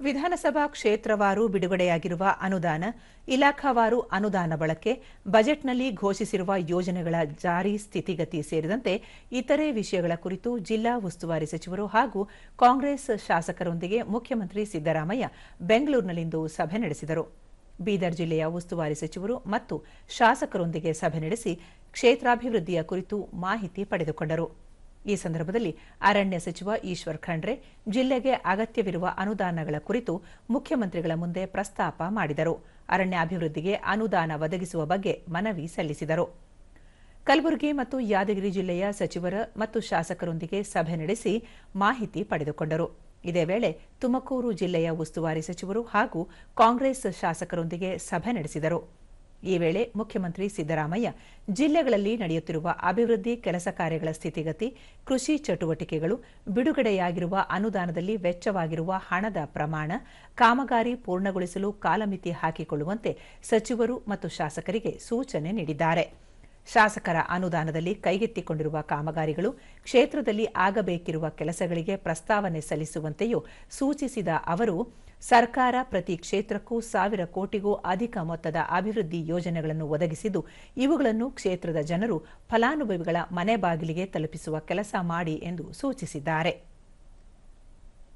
ವಿಧಾನಸಭಾ ಕ್ಷೇತ್ರವಾರು ಬಿಡುಗಡೆಯಾಗಿರುವ ಅನುದಾನ, ಇಲಾಖಾವಾರು ಅನುದಾನ ಬಳಕೆ, ಬಜೆಟ್ನಲ್ಲಿ ಘೋಷಿಸಿರುವ ಯೋಜನೆಗಳ ಜಾರಿ ಸ್ಥಿತಿಗತಿ ಸೇರಿದಂತೆ ಇತರೆ ವಿಷಯಗಳ ಕುರಿತು ಜಿಲ್ಲಾ ಉಸ್ತುವಾರಿ ಸಚಿವರು ಹಾಗೂ ಕಾಂಗ್ರೆಸ್ ಶಾಸಕರೊಂದಿಗೆ ಮುಖ್ಯಮಂತ್ರಿ ಸಿದ್ದರಾಮಯ್ಯ ಬೆಂಗಳೂರಿನಲ್ಲಿಂದು ಸಭೆ ನಡೆಸಿದರು. ಬೀದರ್ ಜಿಲ್ಲೆಯ ಉಸ್ತುವಾರಿ ಸಚಿವರು ಮತ್ತು ಶಾಸಕರೊಂದಿಗೆ ಸಭೆ ನಡೆಸಿ ಕ್ಷೇತ್ರಾಭಿವೃದ್ಧಿಯ ಕುರಿತು ಮಾಹಿತಿ ಪಡೆದುಕೊಂಡರು. ಈ ಸಂದರ್ಭದಲ್ಲಿ ಅರಣ್ಯ ಸಚಿವ ಈಶ್ವರ್ ಖಂಡ್ರೆ ಜಿಲ್ಲೆಗೆ ಅಗತ್ಯವಿರುವ ಅನುದಾನಗಳ ಕುರಿತು ಮುಖ್ಯಮಂತ್ರಿಗಳ ಮುಂದೆ ಪ್ರಸ್ತಾಪ ಮಾಡಿದರು. ಅರಣ್ಯ ಅಭಿವೃದ್ಧಿಗೆ ಅನುದಾನ ಒದಗಿಸುವ ಬಗ್ಗೆ ಮನವಿ ಸಲ್ಲಿಸಿದರು. ಕಲಬುರಗಿ ಮತ್ತು ಯಾದಗಿರಿ ಜಿಲ್ಲೆಯ ಸಚಿವರ ಮತ್ತು ಶಾಸಕರೊಂದಿಗೆ ಸಭೆ ನಡೆಸಿ ಮಾಹಿತಿ ಪಡೆದುಕೊಂಡರು. ಇದೇ ವೇಳೆ ತುಮಕೂರು ಜಿಲ್ಲೆಯ ಉಸ್ತುವಾರಿ ಸಚಿವರು ಹಾಗೂ ಕಾಂಗ್ರೆಸ್ ಶಾಸಕರೊಂದಿಗೆ ಸಭೆ ನಡೆಸಿದರು. ಈ ವೇಳೆ ಮುಖ್ಯಮಂತ್ರಿ ಸಿದ್ದರಾಮಯ್ಯ, ಜಿಲ್ಲೆಗಳಲ್ಲಿ ನಡೆಯುತ್ತಿರುವ ಅಭಿವೃದ್ಧಿ ಕೆಲಸ ಕಾರ್ಯಗಳ ಸ್ಥಿತಿಗತಿ, ಕೃಷಿ ಚಟುವಟಿಕೆಗಳು, ಬಿಡುಗಡೆಯಾಗಿರುವ ಅನುದಾನದಲ್ಲಿ ವೆಚ್ಚವಾಗಿರುವ ಹಣದ ಪ್ರಮಾಣ, ಕಾಮಗಾರಿ ಪೂರ್ಣಗೊಳಿಸಲು ಕಾಲಮಿತಿ ಹಾಕಿಕೊಳ್ಳುವಂತೆ ಸಚಿವರು ಮತ್ತು ಶಾಸಕರಿಗೆ ಸೂಚನೆ ನೀಡಿದ್ದಾರೆ. ಶಾಸಕರ ಅನುದಾನದಲ್ಲಿ ಕೈಗೆತ್ತಿಕೊಂಡಿರುವ ಕಾಮಗಾರಿಗಳು ಕ್ಷೇತ್ರದಲ್ಲಿ ಆಗಬೇಕಿರುವ ಕೆಲಸಗಳಿಗೆ ಪ್ರಸ್ತಾವನೆ ಸಲ್ಲಿಸುವಂತೆಯೂ ಸೂಚಿಸಿದ ಅವರು, ಸರ್ಕಾರ ಪ್ರತಿ ಕ್ಷೇತ್ರಕ್ಕೂ ಸಾವಿರ ಕೋಟಿಗೂ ಅಧಿಕ ಮೊತ್ತದ ಅಭಿವೃದ್ಧಿ ಯೋಜನೆಗಳನ್ನು ಒದಗಿಸಿದ್ದು, ಇವುಗಳನ್ನು ಕ್ಷೇತ್ರದ ಜನರು ಫಲಾನುಭವಿಗಳ ಮನೆ ಬಾಗಿಲಿಗೆ ತಲುಪಿಸುವ ಕೆಲಸ ಮಾಡಿ ಎಂದು ಸೂಚಿಸಿದ್ದಾರೆ.